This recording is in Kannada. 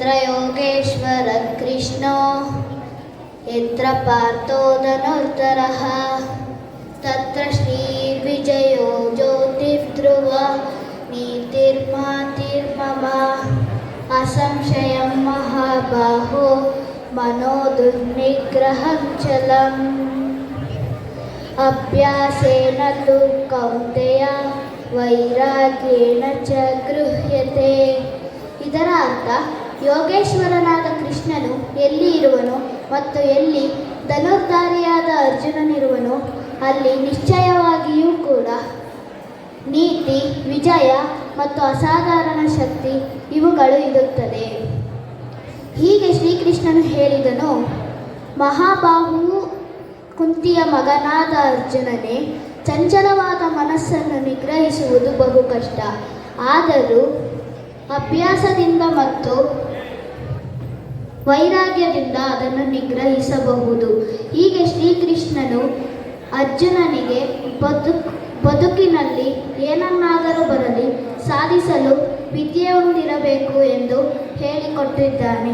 यत्र योगेश्वर कृष्णो यत्र पार्थो धनुर्धरः तत्र श्रीविजयो ज्योतिर्ध्रुव नीतिर्मातिर्मम असंशयं महाबाहो मनो दुर्निग्रहं चलम् अभ्यासेन तु कौन्तेय ವೈರಾಗ್ಯೇಣ ಚ ಗೃಹ್ಯತೆ ಇದರ ಅರ್ಥ ಯೋಗೇಶ್ವರನಾದ ಕೃಷ್ಣನು ಎಲ್ಲಿ ಇರುವನು ಮತ್ತು ಎಲ್ಲಿ ಧನುರ್ಧಾರಿಯಾದ ಅರ್ಜುನನಿರುವನು, ಅಲ್ಲಿ ನಿಶ್ಚಯವಾಗಿಯೂ ಕೂಡ ನೀತಿ, ವಿಜಯ ಮತ್ತು ಅಸಾಧಾರಣ ಶಕ್ತಿ ಇವುಗಳು ಇರುತ್ತದೆ. ಹೀಗೆ ಶ್ರೀಕೃಷ್ಣನು ಹೇಳಿದನು, ಮಹಾಬಾಹು ಕುಂತಿಯ ಮಗನಾದ ಅರ್ಜುನನೇ, ಚಂಚಲವಾದ ಮನಸ್ಸನ್ನು ನಿಗ್ರಹಿಸುವುದು ಬಹು ಕಷ್ಟ. ಆದರೂ ಅಭ್ಯಾಸದಿಂದ ಮತ್ತು ವೈರಾಗ್ಯದಿಂದ ಅದನ್ನು ನಿಗ್ರಹಿಸಬಹುದು. ಹೀಗೆ ಶ್ರೀಕೃಷ್ಣನು ಅರ್ಜುನನಿಗೆ ಬದುಕು ಬದುಕಿನಲ್ಲಿ ಏನನ್ನಾದರೂ ಬರಲಿ ಸಾಧಿಸಲು ವಿದ್ಯೆಯೊಂದಿರಬೇಕು ಎಂದು ಹೇಳಿಕೊಟ್ಟಿದ್ದಾನೆ.